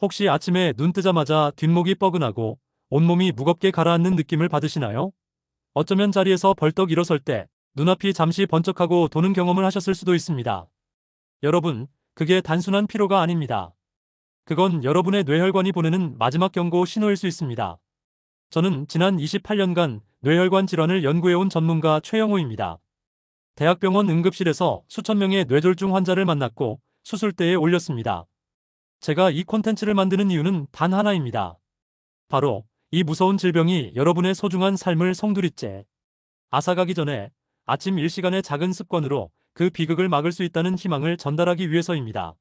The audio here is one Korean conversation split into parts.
혹시 아침에 눈 뜨자마자 뒷목이 뻐근하고 온몸이 무겁게 가라앉는 느낌을 받으시나요? 어쩌면 자리에서 벌떡 일어설 때 눈앞이 잠시 번쩍하고 도는 경험을 하셨을 수도 있습니다. 여러분, 그게 단순한 피로가 아닙니다. 그건 여러분의 뇌혈관이 보내는 마지막 경고 신호일 수 있습니다. 저는 지난 28년간 뇌혈관 질환을 연구해온 전문가 최영호입니다. 대학병원 응급실에서 수천 명의 뇌졸중 환자를 만났고 수술대에 올렸습니다. 제가 이 콘텐츠를 만드는 이유는 단 하나입니다. 바로 이 무서운 질병이 여러분의 소중한 삶을 송두리째 앗아가기 전에 아침 1시간의 작은 습관으로 그 비극을 막을 수 있다는 희망을 전달하기 위해서입니다.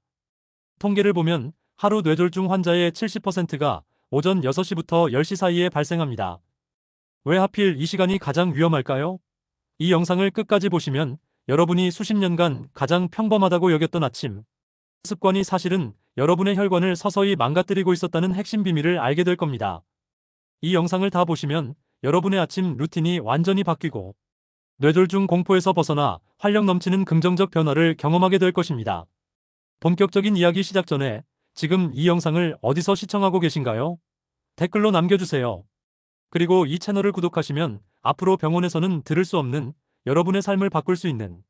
통계를 보면 하루 뇌졸중 환자의 70%가 오전 6시부터 10시 사이에 발생합니다. 왜 하필 이 시간이 가장 위험할까요? 이 영상을 끝까지 보시면 여러분이 수십 년간 가장 평범하다고 여겼던 아침 습관이 사실은 여러분의 혈관을 서서히 망가뜨리고 있었다는 핵심 비밀을 알게 될 겁니다. 이 영상을 다 보시면 여러분의 아침 루틴이 완전히 바뀌고 뇌졸중 공포에서 벗어나 활력 넘치는 긍정적 변화를 경험하게 될 것입니다. 본격적인 이야기 시작 전에 지금 이 영상을 어디서 시청하고 계신가요? 댓글로 남겨주세요. 그리고 이 채널을 구독하시면 앞으로 병원에서는 들을 수 없는 여러분의 삶을 바꿀 수 있는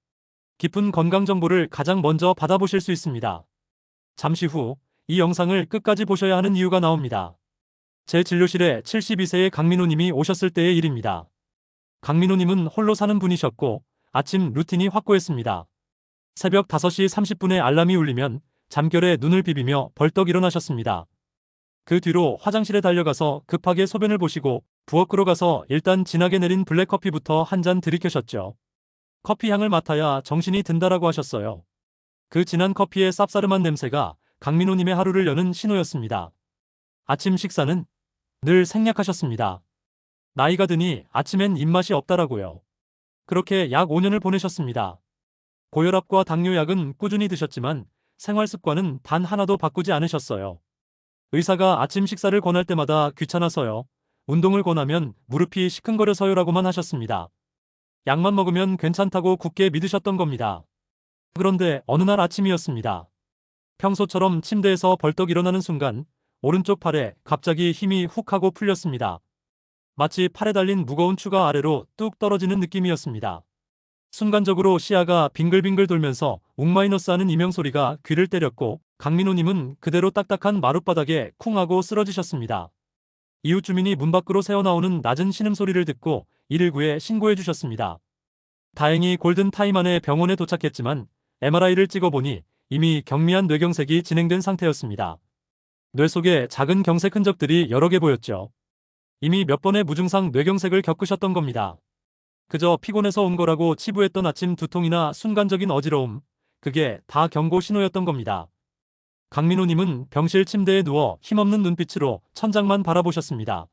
깊은 건강 정보를 가장 먼저 받아보실 수 있습니다. 잠시 후 이 영상을 끝까지 보셔야 하는 이유가 나옵니다. 제 진료실에 72세의 강민호님이 오셨을 때의 일입니다. 강민호님은 홀로 사는 분이셨고 아침 루틴이 확고했습니다. 새벽 5시 30분에 알람이 울리면 잠결에 눈을 비비며 벌떡 일어나셨습니다. 그 뒤로 화장실에 달려가서 급하게 소변을 보시고 부엌으로 가서 일단 진하게 내린 블랙커피부터 한 잔 들이켜셨죠. 커피 향을 맡아야 정신이 든다라고 하셨어요. 그 진한 커피의 쌉싸름한 냄새가 강민호님의 하루를 여는 신호였습니다. 아침 식사는 늘 생략하셨습니다. 나이가 드니 아침엔 입맛이 없다라고요. 그렇게 약 5년을 보내셨습니다. 고혈압과 당뇨약은 꾸준히 드셨지만 생활 습관은 단 하나도 바꾸지 않으셨어요. 의사가 아침 식사를 권할 때마다 귀찮아서요. 운동을 권하면 무릎이 시큰거려서요라고만 하셨습니다. 약만 먹으면 괜찮다고 굳게 믿으셨던 겁니다. 그런데 어느 날 아침이었습니다. 평소처럼 침대에서 벌떡 일어나는 순간 오른쪽 팔에 갑자기 힘이 훅 하고 풀렸습니다. 마치 팔에 달린 무거운 추가 아래로 뚝 떨어지는 느낌이었습니다. 순간적으로 시야가 빙글빙글 돌면서 웅마이너스 하는 이명 소리가 귀를 때렸고 강민호님은 그대로 딱딱한 마룻바닥에 쿵 하고 쓰러지셨습니다. 이웃 주민이 문 밖으로 새어나오는 낮은 신음소리를 듣고 119에 신고해 주셨습니다. 다행히 골든타임 안에 병원에 도착했지만 MRI를 찍어보니 이미 경미한 뇌경색이 진행된 상태였습니다. 뇌 속에 작은 경색 흔적들이 여러 개 보였죠. 이미 몇 번의 무증상 뇌경색을 겪으셨던 겁니다. 그저 피곤해서 온 거라고 치부했던 아침 두통이나 순간적인 어지러움, 그게 다 경고 신호였던 겁니다. 강민호님은 병실 침대에 누워 힘없는 눈빛으로 천장만 바라보셨습니다.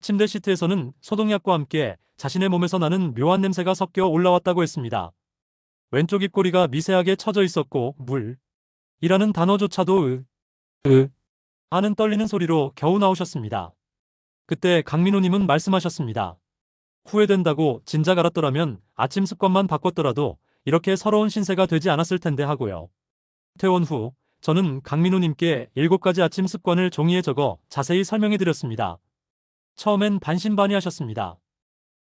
침대 시트에서는 소독약과 함께 자신의 몸에서 나는 묘한 냄새가 섞여 올라왔다고 했습니다. 왼쪽 입꼬리가 미세하게 처져 있었고 물 이라는 단어조차도 으, 으 하는 떨리는 소리로 겨우 나오셨습니다. 그때 강민호님은 말씀하셨습니다. 후회된다고 진작 알았더라면 아침 습관만 바꿨더라도 이렇게 서러운 신세가 되지 않았을 텐데 하고요. 퇴원 후 저는 강민호님께 7가지 아침 습관을 종이에 적어 자세히 설명해 드렸습니다. 처음엔 반신반의하셨습니다.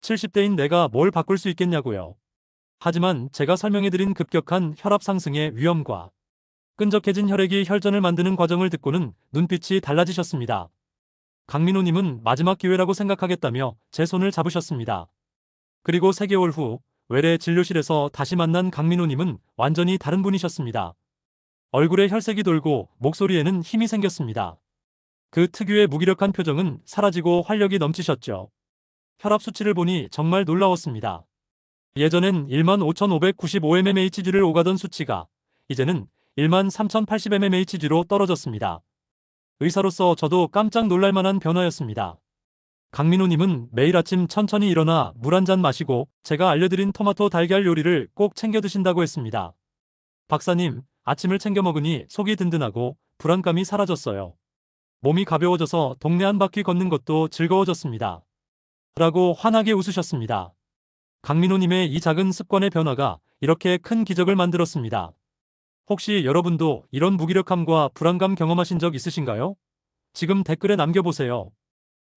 70대인 내가 뭘 바꿀 수 있겠냐고요. 하지만 제가 설명해드린 급격한 혈압 상승의 위험과 끈적해진 혈액이 혈전을 만드는 과정을 듣고는 눈빛이 달라지셨습니다. 강민호님은 마지막 기회라고 생각하겠다며 제 손을 잡으셨습니다. 그리고 3개월 후 외래 진료실에서 다시 만난 강민호님은 완전히 다른 분이셨습니다. 얼굴에 혈색이 돌고 목소리에는 힘이 생겼습니다. 그 특유의 무기력한 표정은 사라지고 활력이 넘치셨죠. 혈압 수치를 보니 정말 놀라웠습니다. 예전엔 15,595mmHg를 오가던 수치가 이제는 13,080mmHg로 떨어졌습니다. 의사로서 저도 깜짝 놀랄 만한 변화였습니다. 강민호님은 매일 아침 천천히 일어나 물 한 잔 마시고 제가 알려드린 토마토 달걀 요리를 꼭 챙겨 드신다고 했습니다. 박사님, 아침을 챙겨 먹으니 속이 든든하고 불안감이 사라졌어요. 몸이 가벼워져서 동네 한 바퀴 걷는 것도 즐거워졌습니다. 라고 환하게 웃으셨습니다. 강민호님의 이 작은 습관의 변화가 이렇게 큰 기적을 만들었습니다. 혹시 여러분도 이런 무기력함과 불안감 경험하신 적 있으신가요? 지금 댓글에 남겨보세요.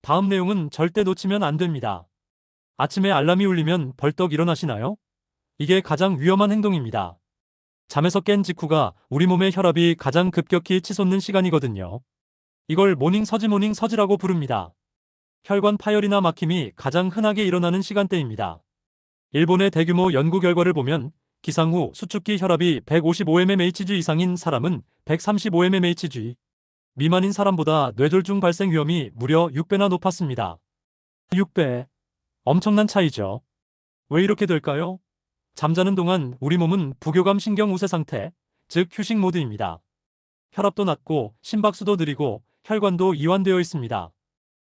다음 내용은 절대 놓치면 안 됩니다. 아침에 알람이 울리면 벌떡 일어나시나요? 이게 가장 위험한 행동입니다. 잠에서 깬 직후가 우리 몸의 혈압이 가장 급격히 치솟는 시간이거든요. 이걸 모닝 서지 모닝 서지라고 부릅니다. 혈관 파열이나 막힘이 가장 흔하게 일어나는 시간대입니다. 일본의 대규모 연구 결과를 보면 기상 후 수축기 혈압이 155mmHg 이상인 사람은 135mmHg 미만인 사람보다 뇌졸중 발생 위험이 무려 6배나 높았습니다. 6배. 엄청난 차이죠. 왜 이렇게 될까요? 잠자는 동안 우리 몸은 부교감 신경 우세 상태, 즉 휴식 모드입니다. 혈압도 낮고 심박수도 느리고 혈관도 이완되어 있습니다.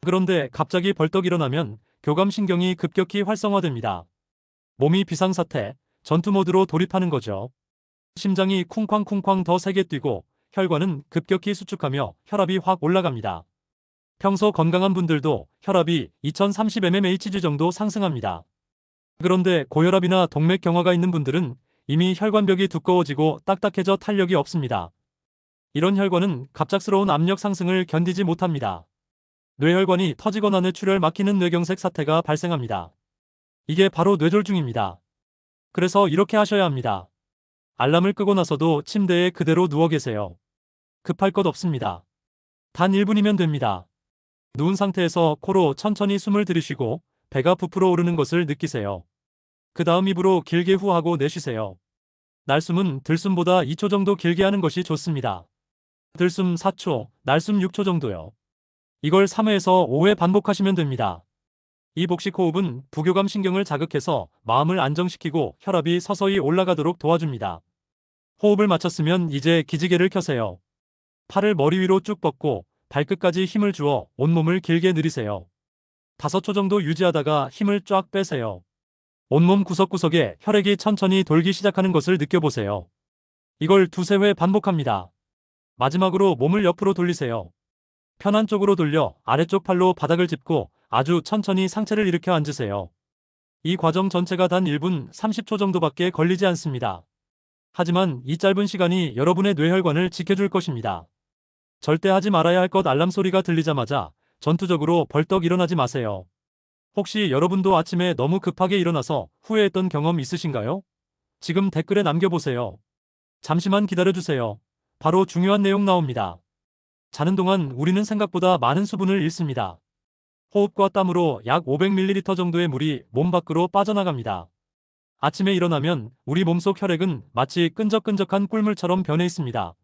그런데 갑자기 벌떡 일어나면 교감 신경이 급격히 활성화됩니다. 몸이 비상사태, 전투 모드로 돌입하는 거죠. 심장이 쿵쾅쿵쾅 더 세게 뛰고 혈관은 급격히 수축하며 혈압이 확 올라갑니다. 평소 건강한 분들도 혈압이 2030mmHg 정도 상승합니다. 그런데 고혈압이나 동맥 경화가 있는 분들은 이미 혈관벽이 두꺼워지고 딱딱해져 탄력이 없습니다. 이런 혈관은 갑작스러운 압력 상승을 견디지 못합니다. 뇌혈관이 터지거나 뇌출혈 막히는 뇌경색 사태가 발생합니다. 이게 바로 뇌졸중입니다. 그래서 이렇게 하셔야 합니다. 알람을 끄고 나서도 침대에 그대로 누워 계세요. 급할 것 없습니다. 단 1분이면 됩니다. 누운 상태에서 코로 천천히 숨을 들이쉬고 배가 부풀어 오르는 것을 느끼세요. 그 다음 입으로 길게 후하고 내쉬세요. 날숨은 들숨보다 2초 정도 길게 하는 것이 좋습니다. 들숨 4초, 날숨 6초 정도요. 이걸 3회에서 5회 반복하시면 됩니다. 이 복식 호흡은 부교감 신경을 자극해서 마음을 안정시키고 혈압이 서서히 올라가도록 도와줍니다. 호흡을 마쳤으면 이제 기지개를 켜세요. 팔을 머리 위로 쭉 뻗고 발끝까지 힘을 주어 온몸을 길게 늘리세요. 5초 정도 유지하다가 힘을 쫙 빼세요. 온몸 구석구석에 혈액이 천천히 돌기 시작하는 것을 느껴보세요. 이걸 두세 회 반복합니다. 마지막으로 몸을 옆으로 돌리세요. 편한 쪽으로 돌려 아래쪽 팔로 바닥을 짚고 아주 천천히 상체를 일으켜 앉으세요. 이 과정 전체가 단 1분 30초 정도밖에 걸리지 않습니다. 하지만 이 짧은 시간이 여러분의 뇌혈관을 지켜줄 것입니다. 절대 하지 말아야 할 것 알람 소리가 들리자마자 전투적으로 벌떡 일어나지 마세요. 혹시 여러분도 아침에 너무 급하게 일어나서 후회했던 경험 있으신가요? 지금 댓글에 남겨보세요. 잠시만 기다려주세요. 바로 중요한 내용 나옵니다. 자는 동안 우리는 생각보다 많은 수분을 잃습니다. 호흡과 땀으로 약 500ml 정도의 물이 몸 밖으로 빠져나갑니다. 아침에 일어나면 우리 몸속 혈액은 마치 끈적끈적한 꿀물처럼 변해 있습니다.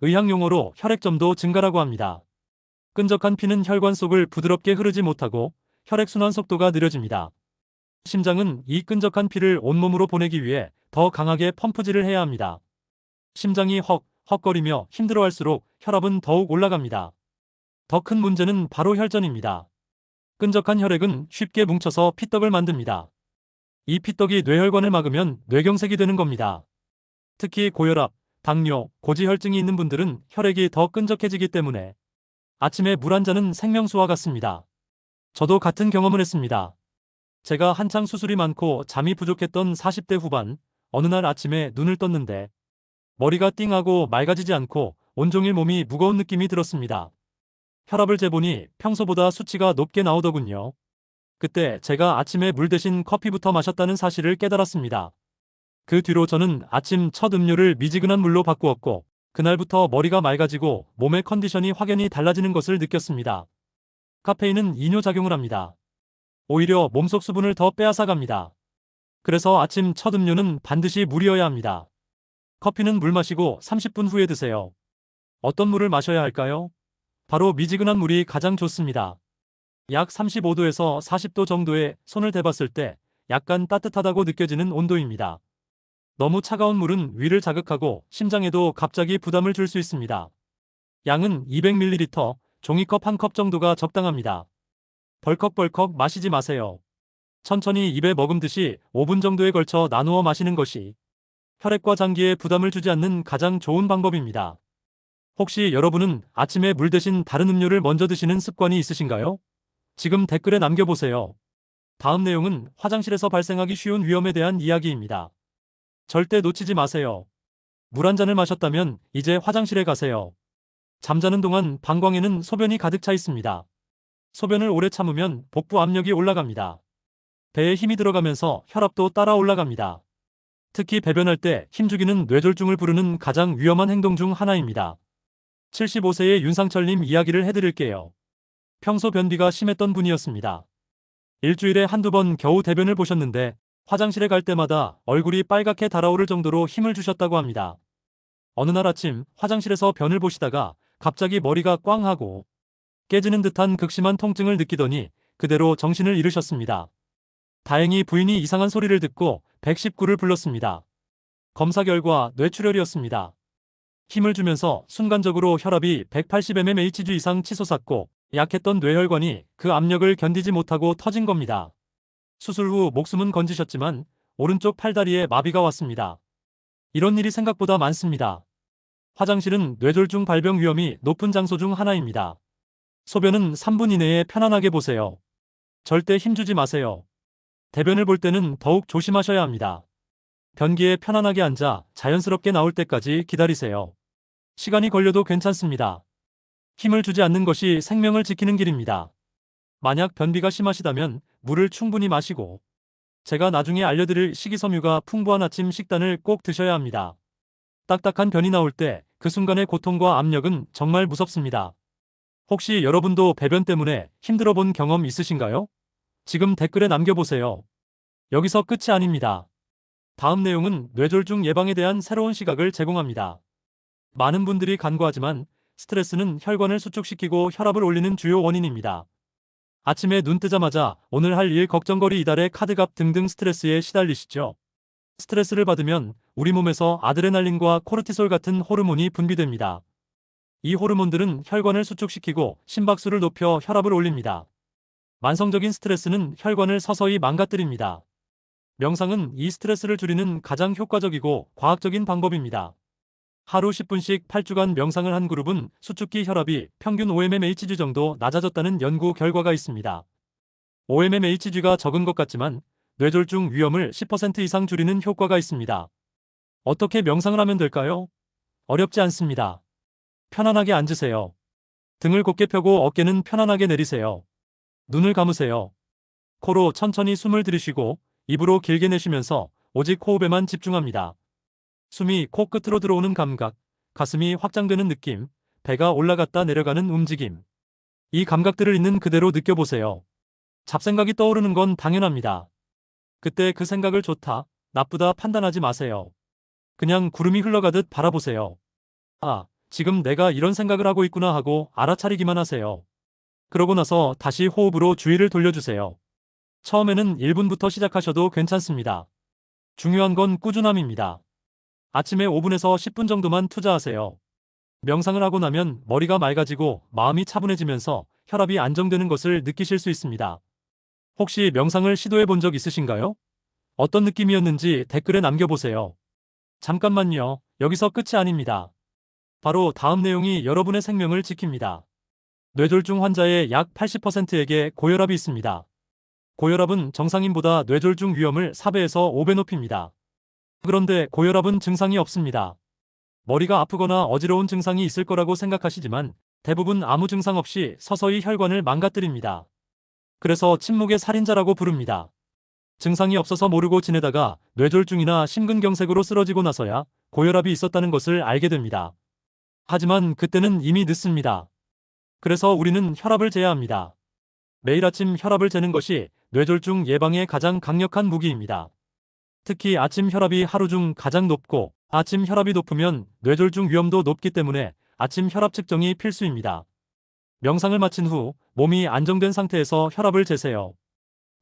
의학 용어로 혈액점도 증가라고 합니다. 끈적한 피는 혈관 속을 부드럽게 흐르지 못하고 혈액순환 속도가 느려집니다. 심장은 이 끈적한 피를 온몸으로 보내기 위해 더 강하게 펌프질을 해야 합니다. 심장이 헉, 헉거리며 힘들어할수록 혈압은 더욱 올라갑니다. 더 큰 문제는 바로 혈전입니다. 끈적한 혈액은 쉽게 뭉쳐서 피떡을 만듭니다. 이 피떡이 뇌혈관을 막으면 뇌경색이 되는 겁니다. 특히 고혈압, 당뇨, 고지혈증이 있는 분들은 혈액이 더 끈적해지기 때문에 아침에 물 한 잔은 생명수와 같습니다. 저도 같은 경험을 했습니다. 제가 한창 수술이 많고 잠이 부족했던 40대 후반, 어느 날 아침에 눈을 떴는데 머리가 띵하고 맑아지지 않고 온종일 몸이 무거운 느낌이 들었습니다. 혈압을 재보니 평소보다 수치가 높게 나오더군요. 그때 제가 아침에 물 대신 커피부터 마셨다는 사실을 깨달았습니다. 그 뒤로 저는 아침 첫 음료를 미지근한 물로 바꾸었고, 그날부터 머리가 맑아지고 몸의 컨디션이 확연히 달라지는 것을 느꼈습니다. 카페인은 이뇨작용을 합니다. 오히려 몸속 수분을 더 빼앗아갑니다. 그래서 아침 첫 음료는 반드시 물이어야 합니다. 커피는 물 마시고 30분 후에 드세요. 어떤 물을 마셔야 할까요? 바로 미지근한 물이 가장 좋습니다. 약 35도에서 40도 정도에 손을 대봤을 때 약간 따뜻하다고 느껴지는 온도입니다. 너무 차가운 물은 위를 자극하고 심장에도 갑자기 부담을 줄 수 있습니다. 양은 200ml, 종이컵 한 컵 정도가 적당합니다. 벌컥벌컥 마시지 마세요. 천천히 입에 머금듯이 5분 정도에 걸쳐 나누어 마시는 것이 혈액과 장기에 부담을 주지 않는 가장 좋은 방법입니다. 혹시 여러분은 아침에 물 대신 다른 음료를 먼저 드시는 습관이 있으신가요? 지금 댓글에 남겨보세요. 다음 내용은 화장실에서 발생하기 쉬운 위험에 대한 이야기입니다. 절대 놓치지 마세요. 물 한 잔을 마셨다면 이제 화장실에 가세요. 잠자는 동안 방광에는 소변이 가득 차 있습니다. 소변을 오래 참으면 복부 압력이 올라갑니다. 배에 힘이 들어가면서 혈압도 따라 올라갑니다. 특히 배변할 때 힘주기는 뇌졸중을 부르는 가장 위험한 행동 중 하나입니다. 75세의 윤상철님 이야기를 해드릴게요. 평소 변비가 심했던 분이었습니다. 일주일에 한두 번 겨우 대변을 보셨는데 화장실에 갈 때마다 얼굴이 빨갛게 달아오를 정도로 힘을 주셨다고 합니다. 어느 날 아침 화장실에서 변을 보시다가 갑자기 머리가 꽝 하고 깨지는 듯한 극심한 통증을 느끼더니 그대로 정신을 잃으셨습니다. 다행히 부인이 이상한 소리를 듣고 119를 불렀습니다. 검사 결과 뇌출혈이었습니다. 힘을 주면서 순간적으로 혈압이 180mmHg 이상 치솟았고 약했던 뇌혈관이 그 압력을 견디지 못하고 터진 겁니다. 수술 후 목숨은 건지셨지만 오른쪽 팔다리에 마비가 왔습니다. 이런 일이 생각보다 많습니다. 화장실은 뇌졸중 발병 위험이 높은 장소 중 하나입니다. 소변은 3분 이내에 편안하게 보세요. 절대 힘주지 마세요. 대변을 볼 때는 더욱 조심하셔야 합니다. 변기에 편안하게 앉아 자연스럽게 나올 때까지 기다리세요. 시간이 걸려도 괜찮습니다. 힘을 주지 않는 것이 생명을 지키는 길입니다. 만약 변비가 심하시다면 물을 충분히 마시고 제가 나중에 알려드릴 식이섬유가 풍부한 아침 식단을 꼭 드셔야 합니다. 딱딱한 변이 나올 때 그 순간의 고통과 압력은 정말 무섭습니다. 혹시 여러분도 배변 때문에 힘들어 본 경험 있으신가요? 지금 댓글에 남겨보세요. 여기서 끝이 아닙니다. 다음 내용은 뇌졸중 예방에 대한 새로운 시각을 제공합니다. 많은 분들이 간과하지만 스트레스는 혈관을 수축시키고 혈압을 올리는 주요 원인입니다. 아침에 눈 뜨자마자 오늘 할 일 걱정거리 이달의 카드값 등등 스트레스에 시달리시죠. 스트레스를 받으면 우리 몸에서 아드레날린과 코르티솔 같은 호르몬이 분비됩니다. 이 호르몬들은 혈관을 수축시키고 심박수를 높여 혈압을 올립니다. 만성적인 스트레스는 혈관을 서서히 망가뜨립니다. 명상은 이 스트레스를 줄이는 가장 효과적이고 과학적인 방법입니다. 하루 10분씩 8주간 명상을 한 그룹은 수축기 혈압이 평균 5mmHg 정도 낮아졌다는 연구 결과가 있습니다. 5mmHg가 적은 것 같지만 뇌졸중 위험을 10% 이상 줄이는 효과가 있습니다. 어떻게 명상을 하면 될까요? 어렵지 않습니다. 편안하게 앉으세요. 등을 곧게 펴고 어깨는 편안하게 내리세요. 눈을 감으세요. 코로 천천히 숨을 들이쉬고 입으로 길게 내쉬면서 오직 호흡에만 집중합니다. 숨이 코 끝으로 들어오는 감각, 가슴이 확장되는 느낌, 배가 올라갔다 내려가는 움직임. 이 감각들을 있는 그대로 느껴보세요. 잡생각이 떠오르는 건 당연합니다. 그때 그 생각을 좋다, 나쁘다 판단하지 마세요. 그냥 구름이 흘러가듯 바라보세요. 아, 지금 내가 이런 생각을 하고 있구나 하고 알아차리기만 하세요. 그러고 나서 다시 호흡으로 주의를 돌려주세요. 처음에는 1분부터 시작하셔도 괜찮습니다. 중요한 건 꾸준함입니다. 아침에 5분에서 10분 정도만 투자하세요. 명상을 하고 나면 머리가 맑아지고 마음이 차분해지면서 혈압이 안정되는 것을 느끼실 수 있습니다. 혹시 명상을 시도해 본 적 있으신가요? 어떤 느낌이었는지 댓글에 남겨보세요. 잠깐만요. 여기서 끝이 아닙니다. 바로 다음 내용이 여러분의 생명을 지킵니다. 뇌졸중 환자의 약 80%에게 고혈압이 있습니다. 고혈압은 정상인보다 뇌졸중 위험을 4배에서 5배 높입니다. 그런데 고혈압은 증상이 없습니다. 머리가 아프거나 어지러운 증상이 있을 거라고 생각하시지만 대부분 아무 증상 없이 서서히 혈관을 망가뜨립니다. 그래서 침묵의 살인자라고 부릅니다. 증상이 없어서 모르고 지내다가 뇌졸중이나 심근경색으로 쓰러지고 나서야 고혈압이 있었다는 것을 알게 됩니다. 하지만 그때는 이미 늦습니다. 그래서 우리는 혈압을 재야 합니다. 매일 아침 혈압을 재는 것이 뇌졸중 예방의 가장 강력한 무기입니다. 특히 아침 혈압이 하루 중 가장 높고 아침 혈압이 높으면 뇌졸중 위험도 높기 때문에 아침 혈압 측정이 필수입니다. 명상을 마친 후 몸이 안정된 상태에서 혈압을 재세요.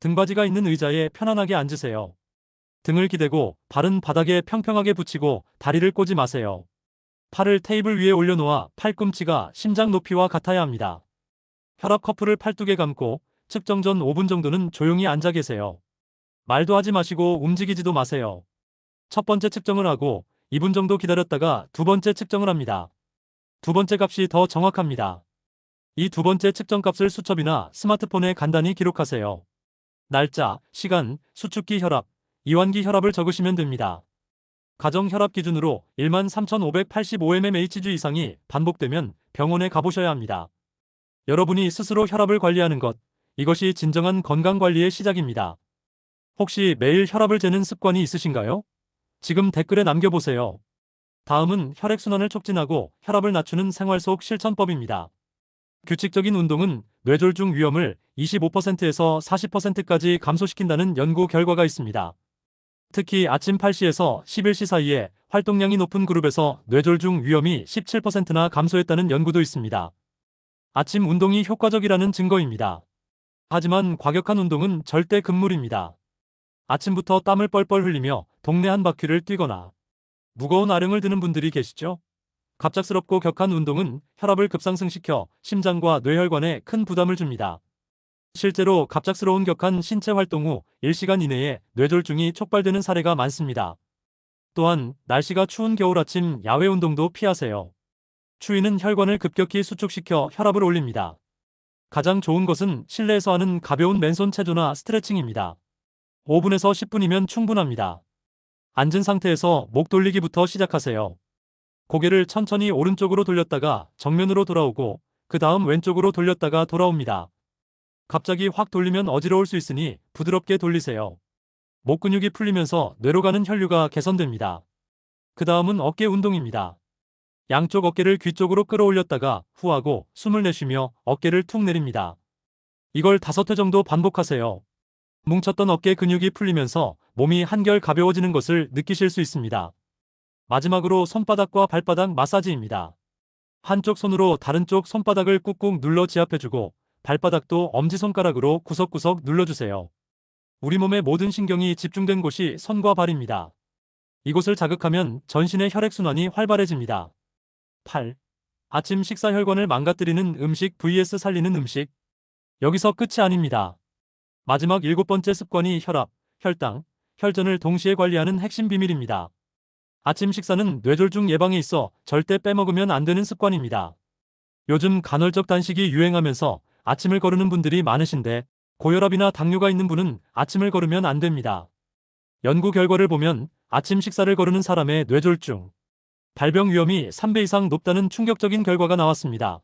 등받이가 있는 의자에 편안하게 앉으세요. 등을 기대고 발은 바닥에 평평하게 붙이고 다리를 꼬지 마세요. 팔을 테이블 위에 올려놓아 팔꿈치가 심장 높이와 같아야 합니다. 혈압 커플을 팔뚝에 감고 측정 전 5분 정도는 조용히 앉아 계세요. 말도 하지 마시고 움직이지도 마세요. 첫 번째 측정을 하고 2분 정도 기다렸다가 두 번째 측정을 합니다. 두 번째 값이 더 정확합니다. 이 두 번째 측정 값을 수첩이나 스마트폰에 간단히 기록하세요. 날짜, 시간, 수축기 혈압, 이완기 혈압을 적으시면 됩니다. 가정 혈압 기준으로 13,585mmHg 이상이 반복되면 병원에 가보셔야 합니다. 여러분이 스스로 혈압을 관리하는 것, 이것이 진정한 건강 관리의 시작입니다. 혹시 매일 혈압을 재는 습관이 있으신가요? 지금 댓글에 남겨보세요. 다음은 혈액순환을 촉진하고 혈압을 낮추는 생활 속 실천법입니다. 규칙적인 운동은 뇌졸중 위험을 25%에서 40%까지 감소시킨다는 연구 결과가 있습니다. 특히 아침 8시에서 11시 사이에 활동량이 높은 그룹에서 뇌졸중 위험이 17%나 감소했다는 연구도 있습니다. 아침 운동이 효과적이라는 증거입니다. 하지만 과격한 운동은 절대 금물입니다. 아침부터 땀을 뻘뻘 흘리며 동네 한 바퀴를 뛰거나 무거운 아령을 드는 분들이 계시죠? 갑작스럽고 격한 운동은 혈압을 급상승시켜 심장과 뇌혈관에 큰 부담을 줍니다. 실제로 갑작스러운 격한 신체 활동 후 1시간 이내에 뇌졸중이 촉발되는 사례가 많습니다. 또한 날씨가 추운 겨울 아침 야외 운동도 피하세요. 추위는 혈관을 급격히 수축시켜 혈압을 올립니다. 가장 좋은 것은 실내에서 하는 가벼운 맨손 체조나 스트레칭입니다. 5분에서 10분이면 충분합니다. 앉은 상태에서 목 돌리기부터 시작하세요. 고개를 천천히 오른쪽으로 돌렸다가 정면으로 돌아오고 그 다음 왼쪽으로 돌렸다가 돌아옵니다. 갑자기 확 돌리면 어지러울 수 있으니 부드럽게 돌리세요. 목 근육이 풀리면서 뇌로 가는 혈류가 개선됩니다. 그 다음은 어깨 운동입니다. 양쪽 어깨를 귀 쪽으로 끌어올렸다가 후하고 숨을 내쉬며 어깨를 툭 내립니다. 이걸 다섯 회 정도 반복하세요. 뭉쳤던 어깨 근육이 풀리면서 몸이 한결 가벼워지는 것을 느끼실 수 있습니다. 마지막으로 손바닥과 발바닥 마사지입니다. 한쪽 손으로 다른 쪽 손바닥을 꾹꾹 눌러 지압해주고 발바닥도 엄지손가락으로 구석구석 눌러주세요. 우리 몸의 모든 신경이 집중된 곳이 손과 발입니다. 이곳을 자극하면 전신의 혈액순환이 활발해집니다. 8. 아침 식사 혈관을 망가뜨리는 음식 vs 살리는 음식. 여기서 끝이 아닙니다. 마지막 일곱 번째 습관이 혈압, 혈당, 혈전을 동시에 관리하는 핵심 비밀입니다. 아침 식사는 뇌졸중 예방에 있어 절대 빼먹으면 안 되는 습관입니다. 요즘 간헐적 단식이 유행하면서 아침을 거르는 분들이 많으신데 고혈압이나 당뇨가 있는 분은 아침을 거르면 안 됩니다. 연구 결과를 보면 아침 식사를 거르는 사람의 뇌졸중, 발병 위험이 3배 이상 높다는 충격적인 결과가 나왔습니다.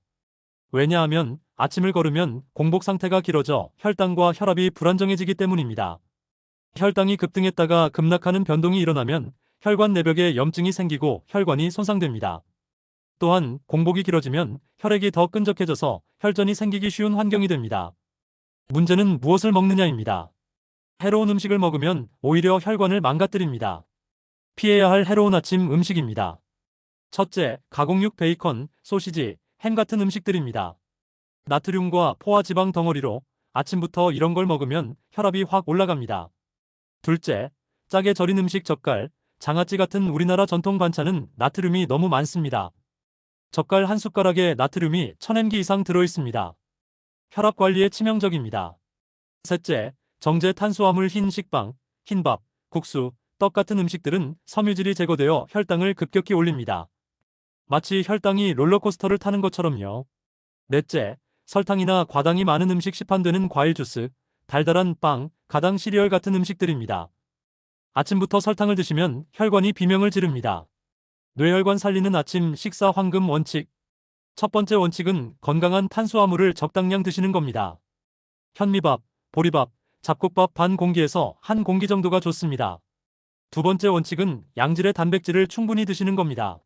왜냐하면 아침을 거르면 공복 상태가 길어져 혈당과 혈압이 불안정해지기 때문입니다. 혈당이 급등했다가 급락하는 변동이 일어나면 혈관 내벽에 염증이 생기고 혈관이 손상됩니다. 또한 공복이 길어지면 혈액이 더 끈적해져서 혈전이 생기기 쉬운 환경이 됩니다. 문제는 무엇을 먹느냐입니다. 해로운 음식을 먹으면 오히려 혈관을 망가뜨립니다. 피해야 할 해로운 아침 음식입니다. 첫째, 가공육 베이컨, 소시지, 햄 같은 음식들입니다. 나트륨과 포화 지방 덩어리로 아침부터 이런 걸 먹으면 혈압이 확 올라갑니다. 둘째, 짜게 절인 음식 젓갈, 장아찌 같은 우리나라 전통 반찬은 나트륨이 너무 많습니다. 젓갈 한 숟가락에 나트륨이 1000mg 이상 들어있습니다. 혈압 관리에 치명적입니다. 셋째, 정제 탄수화물 흰 식빵, 흰밥, 국수, 떡 같은 음식들은 섬유질이 제거되어 혈당을 급격히 올립니다. 마치 혈당이 롤러코스터를 타는 것처럼요. 넷째, 설탕이나 과당이 많은 음식 시판되는 과일 주스, 달달한 빵, 가당 시리얼 같은 음식들입니다. 아침부터 설탕을 드시면 혈관이 비명을 지릅니다. 뇌혈관 살리는 아침 식사 황금 원칙. 첫 번째 원칙은 건강한 탄수화물을 적당량 드시는 겁니다. 현미밥, 보리밥, 잡곡밥 반 공기에서 한 공기 정도가 좋습니다. 두 번째 원칙은 양질의 단백질을 충분히 드시는 겁니다.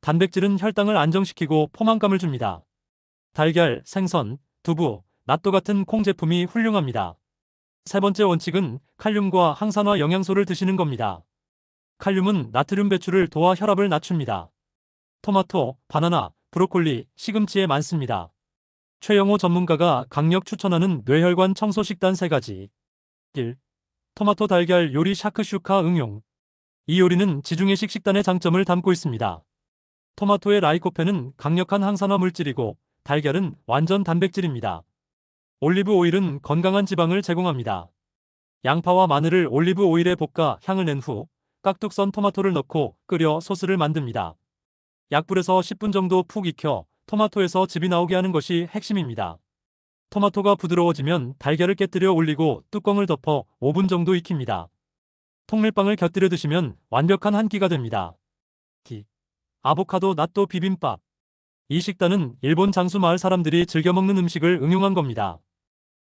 단백질은 혈당을 안정시키고 포만감을 줍니다. 달걀, 생선, 두부, 낫또 같은 콩 제품이 훌륭합니다. 세 번째 원칙은 칼륨과 항산화 영양소를 드시는 겁니다. 칼륨은 나트륨 배출을 도와 혈압을 낮춥니다. 토마토, 바나나, 브로콜리, 시금치에 많습니다. 최영호 전문가가 강력 추천하는 뇌혈관 청소 식단 3가지. 1. 토마토 달걀 요리 샤크슈카 응용. 이 요리는 지중해식 식단의 장점을 담고 있습니다. 토마토의 라이코펜은 강력한 항산화 물질이고 달걀은 완전 단백질입니다. 올리브 오일은 건강한 지방을 제공합니다. 양파와 마늘을 올리브 오일에 볶아 향을 낸 후 깍둑 썬 토마토를 넣고 끓여 소스를 만듭니다. 약불에서 10분 정도 푹 익혀 토마토에서 즙이 나오게 하는 것이 핵심입니다. 토마토가 부드러워지면 달걀을 깨뜨려 올리고 뚜껑을 덮어 5분 정도 익힙니다. 통밀빵을 곁들여 드시면 완벽한 한 끼가 됩니다. 기. 아보카도 낫또 비빔밥. 이 식단은 일본 장수 마을 사람들이 즐겨 먹는 음식을 응용한 겁니다.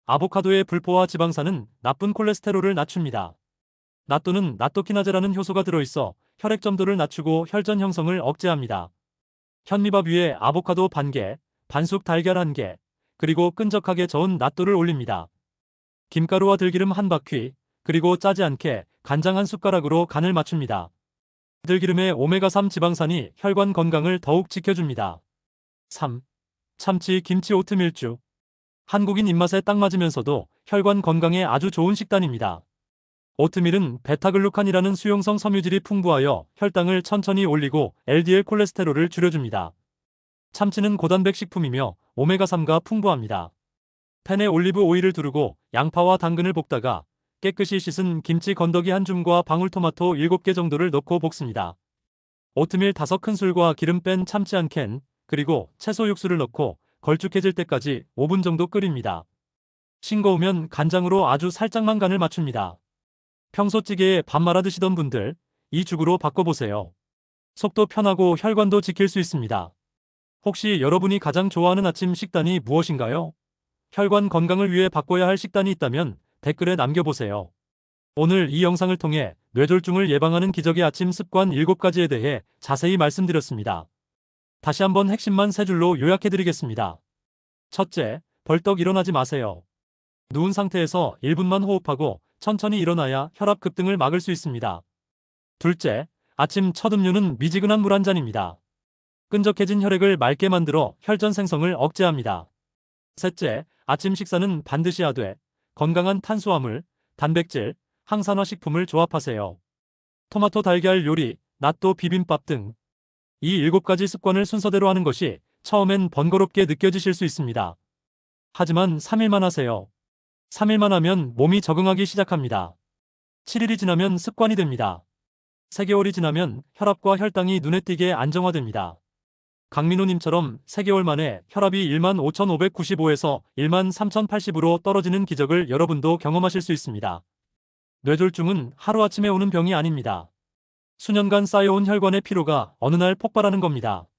아보카도의 불포화 지방산은 나쁜 콜레스테롤을 낮춥니다. 낫또는 나토키나제라는 효소가 들어있어 혈액 점도를 낮추고 혈전 형성을 억제합니다. 현미밥 위에 아보카도 반 개, 반숙 달걀 한 개, 그리고 끈적하게 저은 낫또를 올립니다. 김가루와 들기름 한 바퀴, 그리고 짜지 않게 간장 한 숟가락으로 간을 맞춥니다. 들기름의 오메가3 지방산이 혈관 건강을 더욱 지켜줍니다. 3. 참치 김치 오트밀주. 한국인 입맛에 딱 맞으면서도 혈관 건강에 아주 좋은 식단입니다. 오트밀은 베타글루칸이라는 수용성 섬유질이 풍부하여 혈당을 천천히 올리고 LDL 콜레스테롤을 줄여줍니다. 참치는 고단백 식품이며 오메가3가 풍부합니다. 팬에 올리브 오일을 두르고 양파와 당근을 볶다가 깨끗이 씻은 김치 건더기 한 줌과 방울토마토 7개 정도를 넣고 볶습니다. 오트밀 5큰술과 기름 뺀 참치 한 캔, 그리고 채소 육수를 넣고 걸쭉해질 때까지 5분 정도 끓입니다. 싱거우면 간장으로 아주 살짝만 간을 맞춥니다. 평소 찌개에 밥 말아 드시던 분들, 이 죽으로 바꿔보세요. 속도 편하고 혈관도 지킬 수 있습니다. 혹시 여러분이 가장 좋아하는 아침 식단이 무엇인가요? 혈관 건강을 위해 바꿔야 할 식단이 있다면 댓글에 남겨보세요. 오늘 이 영상을 통해 뇌졸중을 예방하는 기적의 아침 습관 7가지에 대해 자세히 말씀드렸습니다. 다시 한번 핵심만 세 줄로 요약해드리겠습니다. 첫째, 벌떡 일어나지 마세요. 누운 상태에서 1분만 호흡하고 천천히 일어나야 혈압 급등을 막을 수 있습니다. 둘째, 아침 첫 음료는 미지근한 물 한 잔입니다. 끈적해진 혈액을 맑게 만들어 혈전 생성을 억제합니다. 셋째, 아침 식사는 반드시 하되 건강한 탄수화물, 단백질, 항산화 식품을 조합하세요. 토마토 달걀 요리, 낫또 비빔밥 등이 일곱 가지 습관을 순서대로 하는 것이 처음엔 번거롭게 느껴지실 수 있습니다. 하지만 3일만 하세요. 3일만 하면 몸이 적응하기 시작합니다. 7일이 지나면 습관이 됩니다. 3개월이 지나면 혈압과 혈당이 눈에 띄게 안정화됩니다. 강민호님처럼 3개월 만에 혈압이 15,595에서 13,080으로 떨어지는 기적을 여러분도 경험하실 수 있습니다. 뇌졸중은 하루아침에 오는 병이 아닙니다. 수년간 쌓여온 혈관의 피로가 어느 날 폭발하는 겁니다.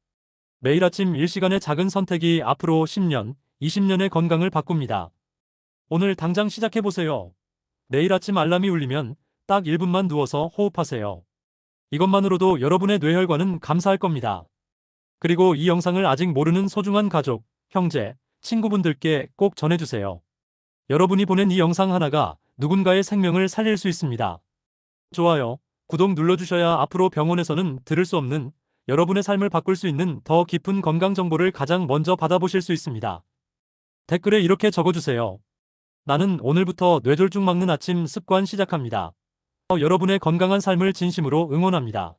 매일 아침 1시간의 작은 선택이 앞으로 10년, 20년의 건강을 바꿉니다. 오늘 당장 시작해보세요. 내일 아침 알람이 울리면 딱 1분만 누워서 호흡하세요. 이것만으로도 여러분의 뇌혈관은 감사할 겁니다. 그리고 이 영상을 아직 모르는 소중한 가족, 형제, 친구분들께 꼭 전해주세요. 여러분이 보낸 이 영상 하나가 누군가의 생명을 살릴 수 있습니다. 좋아요, 구독 눌러주셔야 앞으로 병원에서는 들을 수 없는 여러분의 삶을 바꿀 수 있는 더 깊은 건강 정보를 가장 먼저 받아보실 수 있습니다. 댓글에 이렇게 적어주세요. 나는 오늘부터 뇌졸중 막는 아침 습관 시작합니다. 여러분의 건강한 삶을 진심으로 응원합니다.